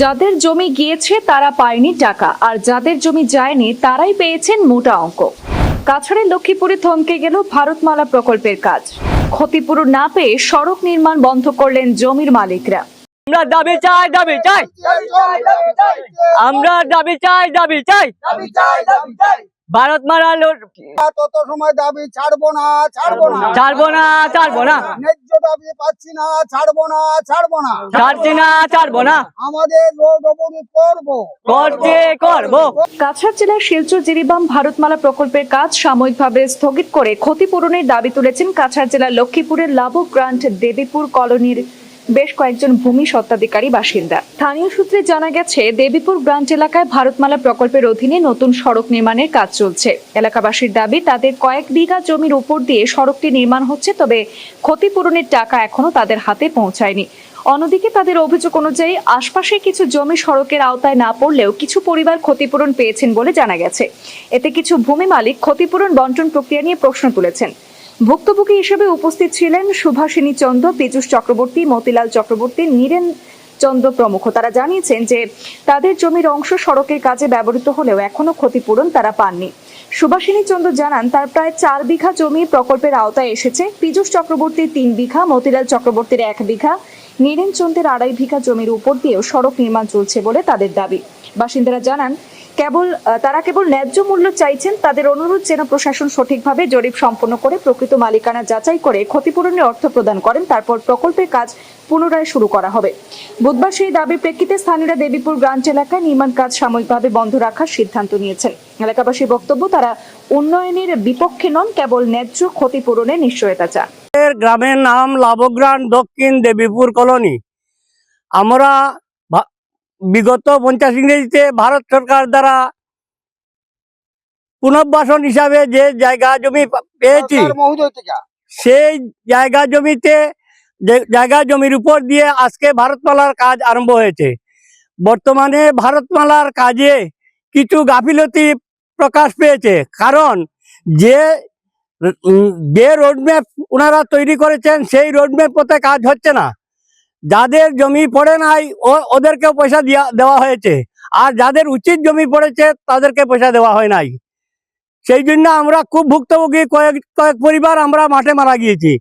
যাদের জমি গিয়েছে তারা পায়নি টাকা। আর যাদের জমি যায়নি তারাই পেয়েছেন মোটা অঙ্ক। কাছাড়ের লক্ষ্মীপুরে থমকে গেল ভারতমালা প্রকল্পের কাজ। ক্ষতিপূরণ না পেয়ে সড়ক নির্মাণ বন্ধ করলেন জমির মালিকরা। আমরা দাবি চাই দাবি চাই। আমরা দাবি চাই দাবি চাই। ভারত মারা তত সময় দাবি ছাড়বো না ছাড়বো না। ছাড়বো না ছাড়বো না। দাবি পাচ্ছি না ছাড়বো না ছাড়বো না। ছাড়ছি না ছাড়বো না। আমাদের রোড অবরোধ করব। করছে করব। কাছাড় জেলার শিলচর জিরিবাম ভারতমালা প্রকল্পের কাজ সাময়িকভাবে স্থগিত করে ক্ষতিপূরণের দাবি তুলেছেন কাছাড় জেলার লক্ষ্মীপুরের লাভ গ্রান্ট দেবীপুর কলোনির বেশ কয়েকজন ভূমি স্বত্বাধিকারী বাসিন্দা। স্থানীয় সূত্রে জানা গেছে, দেবীপুর গ্রান্ট এলাকায় ভারতমালা প্রকল্পের অধীনে নতুন সড়ক নির্মাণের কাজ চলছে। এলাকাবাসীর দাবি, তাদের কয়েক বিঘা জমির উপর দিয়ে সড়কটি নির্মাণ হচ্ছে, তবে ক্ষতিপূরণের টাকা এখনও তাদের হাতে পৌঁছায়নি। অন্যদিকে তাদের অভিযোগ অনুযায়ী, আশপাশে কিছু জমি সড়কের আওতায় না পড়লেও কিছু পরিবার ক্ষতিপূরণ পেয়েছেন বলে জানা গেছে। এতে কিছু ভূমি মালিক ক্ষতিপূরণ বন্টন প্রক্রিয়া নিয়ে প্রশ্ন তুলেছেন। ভুক্তভোগী হিসেবে উপস্থিত ছিলেন সুভাষিনী চন্দ্র পীযুষ চক্রবর্তী, মতিলাল চক্রবর্তী, নীরেন চন্দ্র প্রমুখ। তারা জানিয়েছেন যে, তাদের জমির অংশ সড়কের কাজে ব্যবহৃত হলেও এখনও ক্ষতিপূরণ তারা পাননি। সুভাষিনী চন্দ্র জানান, তার প্রায় চার বিঘা জমি প্রকল্পের আওতায় এসেছে। পীযুষ চক্রবর্তীর তিন বিঘা, মতিলাল চক্রবর্তীর এক বিঘা, নীরেন চন্দ্রের আড়াই বিঘা জমির উপর দিয়েও সড়ক নির্মাণ চলছে বলে তাদের দাবি। বাসিন্দারা জানান, কেবল তারা কেবল ন্যায্য মূল্য চাইছেন, তাদের অনুরোধ যেন প্রশাসন সঠিকভাবে জরিপ সম্পন্ন করে প্রকৃত মালিকানা যাচাই করে ক্ষতিপূরণের অর্থ প্রদান করেন, তারপর প্রকল্পের কাজ পুনরায় শুরু করা হবে। বুধবার সেই দাবির প্রেক্ষিতে স্থানীয়রা দেবীপুর গ্রান্ট এলাকায় নির্মাণ কাজ সাময়িকভাবে বন্ধ রাখার সিদ্ধান্ত নিয়েছেন। এলাকাবাসীর বক্তব্য, তারা উন্নয়নের বিপক্ষে নন, কেবল ন্যায্য ক্ষতিপূরণের নিশ্চয়তা চান। গ্রামের নাম লাভগ্রাম দক্ষিণ দেবীপুর কলোনি। আমরা বিগত পঞ্চাশ ইংরেজিতে ভারত সরকার দ্বারা পুনর্বাসন হিসাবে যে জায়গা জমি পেয়েছি সেই জায়গা জমিতে জায়গা জমির উপর দিয়ে আজকে ভারতমালার কাজ আরম্ভ হয়েছে। বর্তমানে ভারতমালার কাজে কিছু গাফিলতি প্রকাশ পেয়েছে। কারণ যে যে রোডম্যাপ ওনারা তৈরি করেছেন সেই রোডম্যাপ পথে কাজ হচ্ছে না। যাদের জমি পড়ে নাই, ও- ওদেরকেও পয়সা দেওয়া হয়েছে। আর যাদের উচিত জমি পড়েছে, তাদেরকে পয়সা দেওয়া হয় নাই। সেই জন্য আমরা খুব ভুক্তভোগী। কয়েক কয়েক পরিবার আমরা মাঠে মারা গিয়েছি।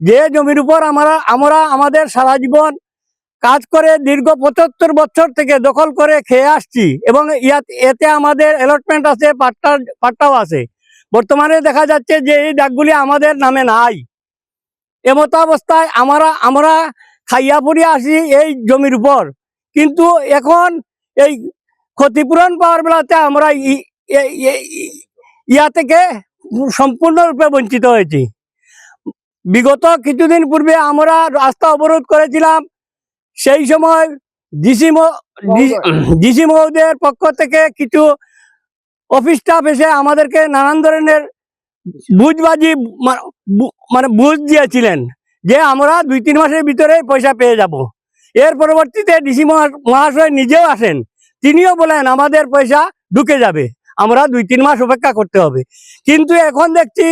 যে জমির উপর আমরা আমরা আমাদের সারা জীবন কাজ করে দীর্ঘ পঁচাত্তর বছর থেকে দখল করে খেয়ে আসছি এবং এতে আমাদের অ্যালটমেন্ট আছে, পাট্টা, পাট্টাও আছে। বর্তমানে দেখা যাচ্ছে যে এই ডাকগুলি আমাদের নামে নাই। এমতো অবস্থায় আমরা আমরা খাইয়া পড়িয়া আসি এই জমির উপর। কিন্তু এখন এই ক্ষতিপূরণ পাওয়ার বেলাতে আমরা ইয়া থেকে সম্পূর্ণরূপে বঞ্চিত হয়েছি। বিগত কিছুদিন পূর্বে আমরা রাস্তা অবরোধ করেছিলাম। সেই সময় ডিসি ডিসি মহোদয়ের পক্ষ থেকে কিছু অফিস স্টাফ এসে আমাদেরকে নানান ধরনের বুঝবাজি মানে বুঝ দিয়েছিলেন। যে আমরা দুই তিন মাসের ভিতরে পয়সা পেয়ে যাব। এর পরবর্তীতে ডিসি মহাশয় নিজেও আসেন। তিনিও বলেন আমাদের পয়সা ঢুকে যাবে। আমরা দুই তিন মাস অপেক্ষা করতে হবে। কিন্তু এখন দেখছি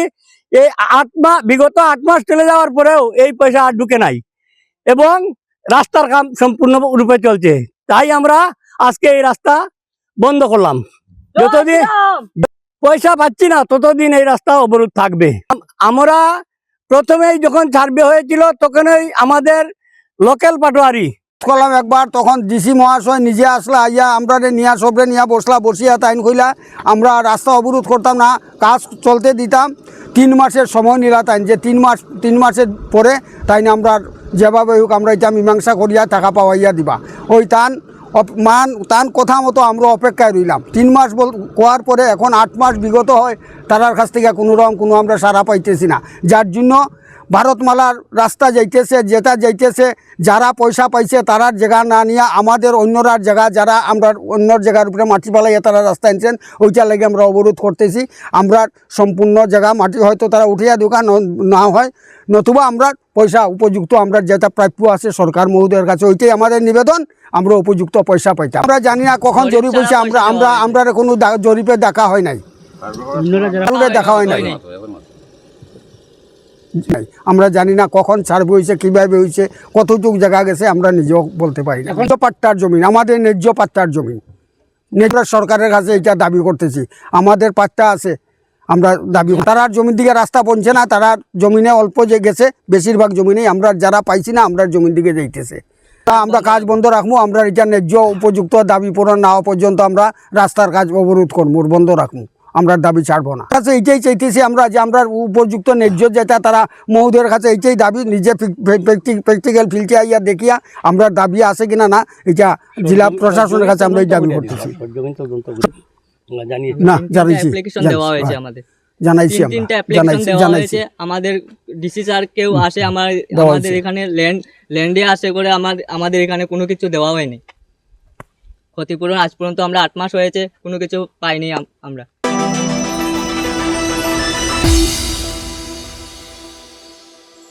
এই আট মাস বিগত আট মাস চলে যাওয়ার পরেও এই পয়সা আর ঢুকে নাই। এবং রাস্তার কাম সম্পূর্ণ রূপে চলছে। তাই আমরা আজকে এই রাস্তা বন্ধ করলাম। যতদিন পয়সা পাচ্ছি না ততদিন এই রাস্তা অবরোধ থাকবে। আমরা প্রথমেই যখন সার্ভে হয়েছিল, তখনই আমাদের লোকাল পাটোয়ারি। করলাম একবার, তখন ডিসি মহাশয় নিজে আসলা, আইয়া, আমরা নিয়া, সবরে নিয়া, বসলা, বসিয়া, তাইন কইলা, আমরা রাস্তা অবরোধ করতাম না, কাজ চলতে দিতাম। তিন মাসের সময় নিলা তাইন, যে তিন মাস, তিন মাসের পরে তাইন আমরা যেভাবে হোক, আমরা এটা মীমাংসা করিয়া টাকা পাওয়াইয়া দিবা। ওই তান মান, তান কথা মতো আমরা অপেক্ষায় রইলাম। তিন মাস বল, কোয়ার পরে এখন আট মাস বিগত হয়, তারার কাছ থেকে কোনো রকম কোনো আমরা সারা পাইতেছি না। যার জন্য ভারতমালার রাস্তা যাইতেছে যেটা যাইতেছে যারা পয়সা পাইছে তারার জায়গা না নিয়ে আমাদের অন্যরার জায়গা যারা আমরা অন্য জায়গার উপরে মাটি পালাইয়া তারা রাস্তা আনছেন ওইটার লাগে আমরা অবরোধ করতেছি। আমরা সম্পূর্ণ জায়গা মাটি হয়তো তারা উঠিয়া দোকান না হয় নতুবা আমরা পয়সা উপযুক্ত আমরা যেটা প্রাপ্য আছে সরকার মহোদয়ের কাছে ওইটাই আমাদের নিবেদন আমরা উপযুক্ত পয়সা পাইতাম। আমরা জানি না কখন জরিপ হয়েছে আমরা আমরা আমরা কোনো জরিপে দেখা হয় নাই। দেখা হয় নাই। আমরা জানি না কখন সার্ভে হয়েছে, কীভাবে হয়েছে, কতটুকু জায়গা গেছে, আমরা নিজেও বলতে পারি না। ন্যায্য পাট্টার জমিন আমাদের ন্যায্য পাট্টার জমিন ন্যায্য সরকারের কাছে এটা দাবি করতেছি। আমাদের পাট্টা আছে, আমরা দাবি তারা জমির দিকে রাস্তা পৌঁছে না, তারা জমিনে অল্প যে গেছে, বেশিরভাগ জমিনেই আমরা যারা পাইছি না, আমরা জমির দিকে যাইতেছে। তা আমরা কাজ বন্ধ রাখব, আমরা এটা ন্যায্য উপযুক্ত দাবি পূরণ না পর্যন্ত আমরা রাস্তার কাজ অবরোধ করব, বন্ধ রাখব। আমরা দাবি ছাড়বো না। কাছে এইটাই চাইতেছি আমরা যে আমরা উপযুক্ত ন্যায্য যেটা তারা মহোদয়ের কাছে এইটাই দাবি নিজে প্র্যাকটিক্যাল ফিল্ডে আইয়া দেখিয়া আমরা দাবি আছে কিনা না এটা জেলা প্রশাসনের কাছে আমরা এই দাবি করতেছি। করে জানিয়েছি তিনটা জানাইছি জানাইছি, দেওয়া হয়েছে হ্যাঁ, আমাদের। জানাইছি জানাইছি জানাইছি। আমাদের ডিসি স্যার কেউ আসে আমার আমাদের এখানে ল্যান্ড ল্যান্ডে আসে করে আমার আমাদের এখানে কোনো কিছু দেওয়া হয়নি। ক্ষতিপূরণ আজ পর্যন্ত আমরা আট মাস হয়েছে কোনো কিছু পাইনি আমরা।